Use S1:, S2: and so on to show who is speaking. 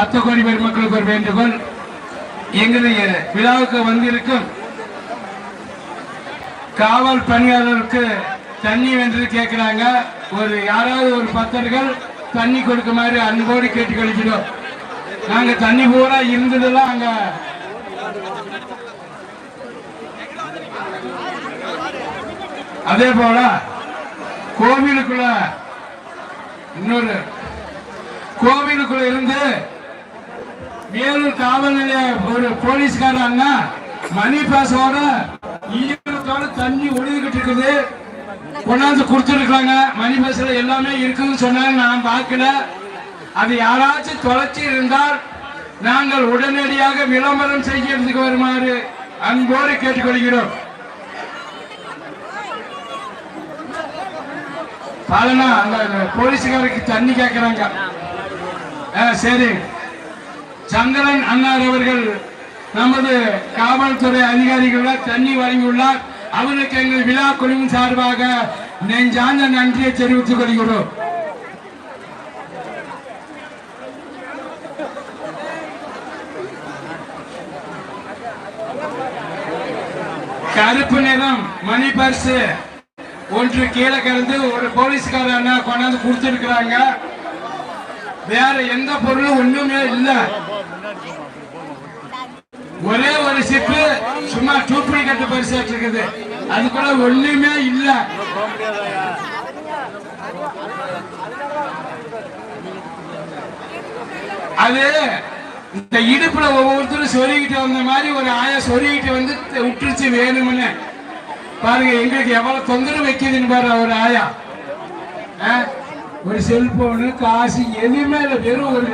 S1: பத்து கோடி பெருமக்களுக்கு ஒரு வேண்டுகோள். எங்களுடைய விழாவுக்கு வந்திருக்கும் காவல் பணியாளருக்கு தண்ணி வென்று கேட்கிறாங்க. ஒரு யாராவது ஒரு பக்தர்கள் தண்ணி கொடுக்குமாறு அன்போடு கேட்டு கழிச்சிடும் நாங்க தண்ணி பூரா இருந்ததெல்லாம் அங்க அதே போல கோவிலுக்குள்ள இன்னொரு கோவிலுக்குள்ள இருந்து வேலூர் காவல் நிலைய ஒரு போலீஸ்கார அண்ணா மணி பாஸோட ஈரத்தோட தண்ணி ஒழுகிட்டு இருக்குது. கொண்டாந்து கொடுத்துருக்காங்க மணி பாஸ்ல எல்லாமே இருக்குதுன்னு சொன்னாங்க. நான் பார்க்கல. அது யாராச்சும் தொலைச்சி இருந்தால் நாங்கள் உடனடியாக விளம்பரம் செய்யறதுக்கு வருமாறு அன்போடு கேட்டுக்கொள்கிறோம். பாலனா அந்த போலீஸ்காரருக்கு தண்ணி கேட்கிறாங்க ஆ, சரி. சங்கரன் அண்ணார் அவர்கள் நமது காவல்துறை அதிகாரிகள தண்ணி வழங்கியுள்ளார். அவருக்கு எங்கள் விழா குழுவின் சார்பாக நெஞ்சார்ந்த நன்றியை தெரிவித்துக் கொள்கிறோம். கருப்பு நிறம் மணி பர்ஸ். ஒன்று கீழே கலந்து ஒரு போலீஸ்காரன் கொண்டாந்து கொடுத்துருக்குறாங்க. வேற எந்த பொருளும் ஒண்ணுமே இல்ல. ஒரே ஒரு சிப்பு சும்மா டூப்ளிகேட் பரிசு இருக்குது அதுக்குள்ள ஒண்ணுமே இல்ல. அது இந்த இடுப்புல ஒவ்வொருத்தரும் சொருகிட்டு வந்த மாதிரி ஒரு ஆயா சொருகிட்டு வந்து விட்டுருச்சு வேணும்னு. பாருங்க எங்களுக்கு எவ்வளவு தொந்தரவு வைக்குதுன்னு பாரு ஒரு ஆயா. ஆ? ஒரு செல்போனு காசு எதுவுமே இல்லை. வெறும் ஒரு